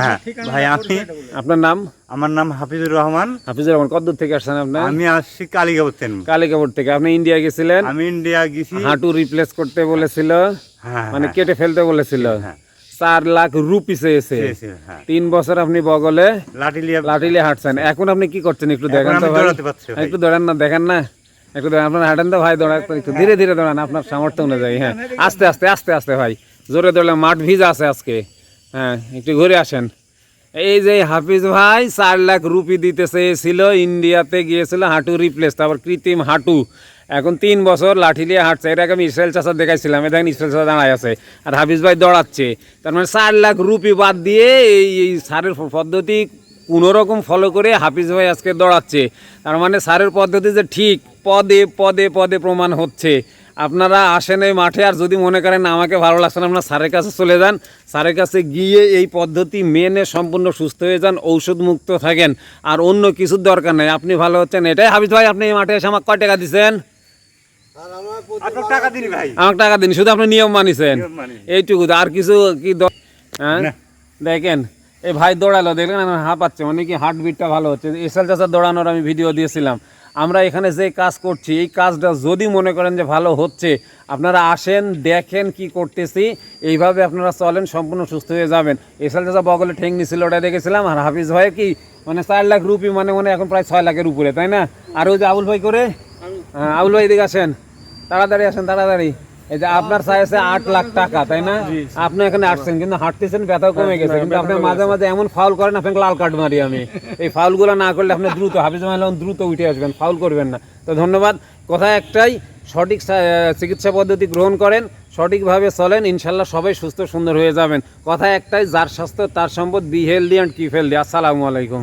হ্যাঁ ভাই আমি আপনার নাম? আমার নাম হাফিজুর রহমান। হাফিজুর রহমান কত দূর থেকে আসছেন আপনার আমি আসছি কালীগাঁও থেকে। কালিকাপুর থেকে। আপনি ইন্ডিয়া গেছিলেন? আমি ইন্ডিয়া গেছি। হাঁটু রিপ্লেস করতে বলেছিল হ্যাঁ মানে কেটে ফেলতে বলেছিল। চার লাখ রুপি চেয়েছে চেয়েছে। তিন বছর আপনি বগলে লাঠি লিয়ে লাঠিলে হাঁটছেন। এখন আপনি কি করছেন একটু দেখেন তো ভাই। একটু দৌড়ান না দেখেন না। একটু দৌড়ান। আপনার হাঁটেন তো ভাই দৌড়ান একটু। ধীরে ধীরে দৌড়ান। আপনার সামর্থ্য অনুযায়ী হ্যাঁ। আস্তে আস্তে আস্তে আস্তে ভাই। জোরে দৌড়লে মাঠ ভিজা আছে আজকে। হ্যাঁ একটু ঘুরে আসেন। এই যে হাফিজ ভাই, চার লাখ রুপি দিতে চেয়েছিল ইন্ডিয়াতে গিয়েছিল হাঁটু রিপ্লেস তারপর কৃত্রিম হাঁটু। এখন তিন বছর লাঠি দিয়ে হাঁটছে আগে আমি ইসরায়েল চাষা দেখাইছিলাম, এ দেখেন ইসরায়েল চাষা দাঁড়ায় আছে। আর হাফিজ ভাই দৌড়াচ্ছে। তার মানে চার লাখ রুপি বাদ দিয়ে এই এই সারের পদ্ধতি কোনো রকম ফলো করে হাফিজ ভাই আজকে দৌড়াচ্ছে। তার মানে সারের পদ্ধতি যে ঠিক, পদে পদে পদে প্রমাণ হচ্ছে। আপনারা আসেন এই মাঠে আর যদি মনে করেন আমাকে ভালো লাগছে না আপনার স্যারের কাছে চলে যান। স্যারের কাছে গিয়ে এই পদ্ধতি মেনে সম্পূর্ণ সুস্থ হয়ে যান ঔষধ মুক্ত থাকেন। আর অন্য কিছুর দরকার নেই। আপনি ভালো হচ্ছেন এটাই হাফিজ ভাই আপনি এই মাঠে এসে আমাকে কয় টাকা দিচ্ছেন আপনার টাকা দিন আমাকে টাকা দিন শুধু আপনি নিয়ম মানিছেন। এইটুকু আর কিছু কি হ্যাঁ? দেখেন এই ভাই দৌড়ালো দেখলেন হাঁ পাচ্ছে মানে কি হার্ট বিটটা ভালো হচ্ছে। এসএল চাষার দৌড়ানোর আমি ভিডিও দিয়েছিলাম। আমরা এখানে যে কাজ করছি এই কাজটা যদি মনে করেন যে ভালো হচ্ছে আপনারা আসেন দেখেন কি করতেছি এইভাবে আপনারা চলেন সম্পূর্ণ সুস্থ হয়ে যাবেন। এসএল চাষা বগলে ঠেং নিছিল ওটা দেখেছিলাম আর হাফিজ ভাই কি মানে চার লাখ রুপি মানে মানে এখন প্রায় ছয় লাখের উপরে তাই না? আর ওই যে আবুল ভাই করে? হ্যাঁ, আবুল ভাই এদিকে আসেন। তাড়াতাড়ি আসেন তাড়াতাড়ি। এই যে আপনার চাইছে আট লাখ টাকা তাই না? আপনি এখানে আসছেন কিন্তু হাঁটতেছেন ব্যথা কমে গেছে। কিন্তু আপনি মাঝে মাঝে এমন ফাউল করেন আপনাকে লাল কার্ড মারি আমি। এই ফাউলগুলো না করলে আপনি দ্রুত হাফিজ মাহলাম দ্রুত উঠে আসবেন ফাউল করবেন না। তো ধন্যবাদ। কথা একটাই সঠিক চিকিৎসা পদ্ধতি গ্রহণ করেন সঠিকভাবে চলেন ইনশাল্লাহ সবাই সুস্থ সুন্দর হয়ে যাবেন। কথা একটাই যার স্বাস্থ্য তার সম্পদ be healthy and keep healthy আসসালামু আলাইকুম।